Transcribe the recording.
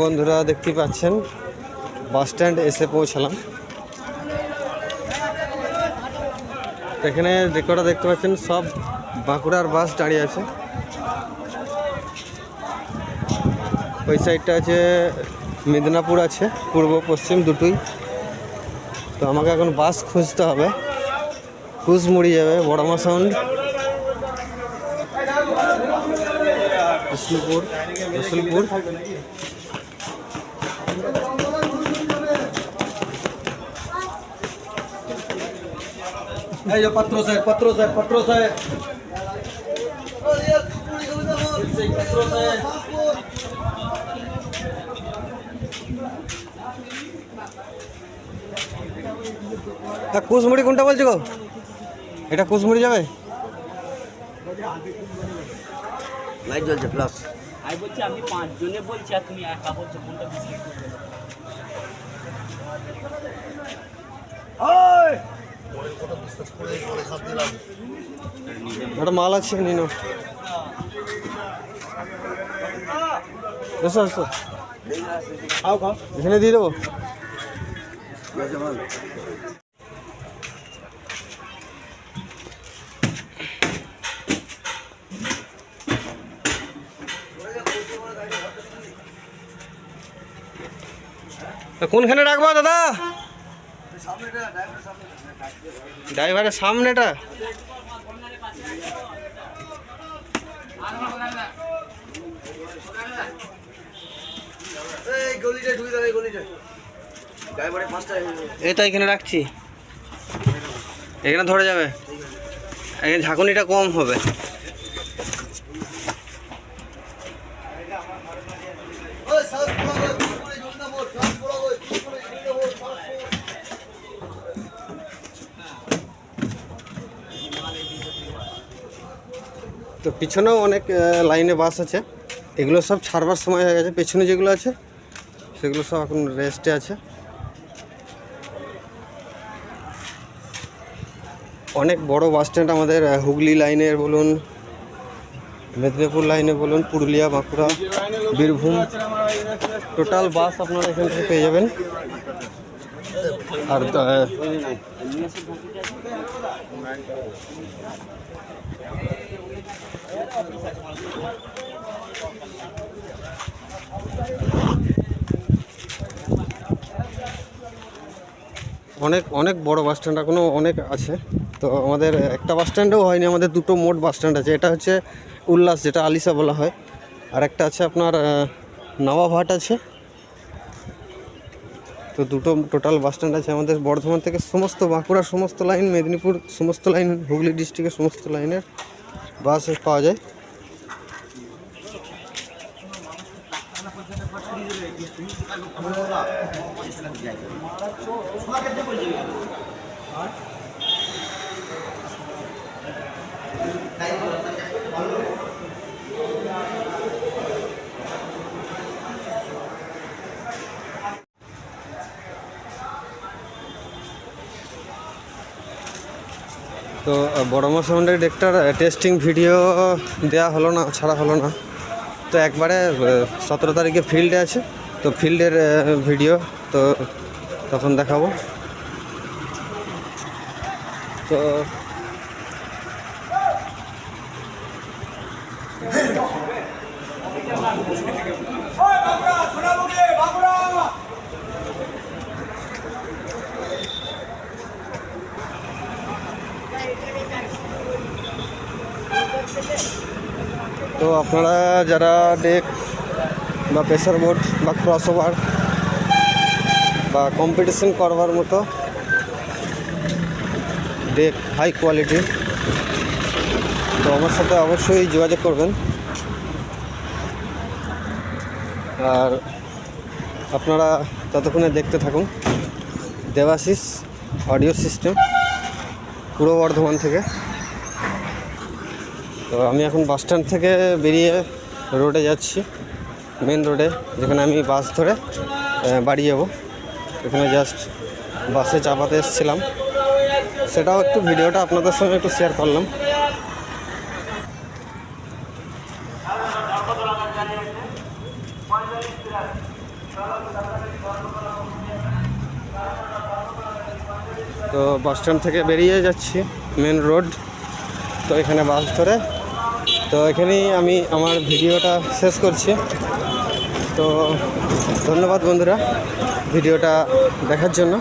বন্ধুরা দেখতে পাচ্ছেন, বাস স্ট্যান্ড এসে পৌঁছালাম। এখানে কটা দেখতে পাচ্ছেন, সব বাঁকুড়ার বাস দাঁড়িয়ে আছে। ওই সাইডটা আছে, মেদিনীপুর আছে, পূর্ব, পশ্চিম দুটোই। তো আমাকে এখন বাস খুঁজতে হবে। কুচমুড়ি যাবে বড়মা সাউন্ড রসুলপুর রসুলপুর। এই যে পাত্র সাহেব পাত্র সাহেব পাত্র সাহেব পাত্র সাহেব তা কুচমুড়ি কোনটা বলছো গো এটা কুচমুড়ি যাবে লাইট জ্বলছে প্লাস আমি বলছি আমি পাঁচ জনে বলছি আর তুমি একা বলছো কোনটা বেশি একটা মাল আছে নিন এসো এসো। এখানে দিয়ে দেবো। তা কোনখানে রাখব দাদা? ড্রাইভারের সামনেটা। এটা এখানে রাখছি। এখানে ধরে যাবে। এখানে ঝাঁকুনিটা কম হবে ওই সাউন্ড পুরো ওই পুরো জলদা বল সাউন্ড পুরো ওই পুরো জলদা বল তো পিছনেও অনেক লাইনে বাস আছে। এগুলো সব ছাড়বার সময় হয়ে গেছে। পেছনে যেগুলো আছে, সেগুলো সব এখন রেস্টে আছে। অনেক বড় বাস স্ট্যান্ড আমাদের হুগলি লাইনের বলুন, মেদিনীপুর লাইনে বলুন, পুরুলিয়া, বাঁকুড়া, বীরভূম। টোটাল বাস আপনারা এখান থেকে পেয়ে যাবেন। আর অনেক অনেক বড় বাস স্ট্যান্ড এখনও অনেক আছে। তো আমাদের একটা বাস স্ট্যান্ডেও হয়নি, আমাদের দুটো মোট বাস স্ট্যান্ড আছে। এটা হচ্ছে উল্লাস, যেটা আলিসা বলা হয়। আর একটা আছে আপনার নবাবহাট আছে। তো দুটো টোটাল বাস স্ট্যান্ড আছে আমাদের বর্ধমান থেকে, সমস্ত বাঁকুড়ার সমস্ত লাইন মেদিনীপুর সমস্ত লাইন হুগলি ডিস্ট্রিক্টের সমস্ত লাইনের বাস পাওয়া যায়। তো বড়মা সাউন্ডের ডেকটার টেস্টিং ভিডিও দেওয়া হলো না, ছাড়া হলো না। তো একবারে সতেরো তারিখে ফিল্ডে আছে, তো ফিল্ডের ভিডিও তো তখন দেখাবো। তো তো আপনারা যারা ডেক বা প্রেসার বোর্ড বা ক্রস ওভার বা কম্পিটিশন করবার মতো ডেক হাই কোয়ালিটির তো আমার সাথে অবশ্যই যোগাযোগ করবেন। আর আপনারা ততক্ষণে দেখতে থাকুন। দেবাশিস অডিও সিস্টেম পূর্ব বর্ধমান থেকে। তো আমি এখন বাস স্ট্যান্ড থেকে বেরিয়ে রোডে যাচ্ছি মেন রোডে, যেখানে আমি বাস ধরে বাড়ি যাব। এখানে জাস্ট বাসে চাপাতে এসেছিলাম। সেটাও একটু ভিডিওটা আপনাদের সঙ্গে একটু শেয়ার করলাম। তো বাস স্ট্যান্ড থেকে বেরিয়ে যাচ্ছি মেন রোড তো এখানে বাস ধরে তো এখানেই আমি আমার ভিডিওটা শেষ করছি। তো ধন্যবাদ বন্ধুরা ভিডিওটা দেখার জন্য।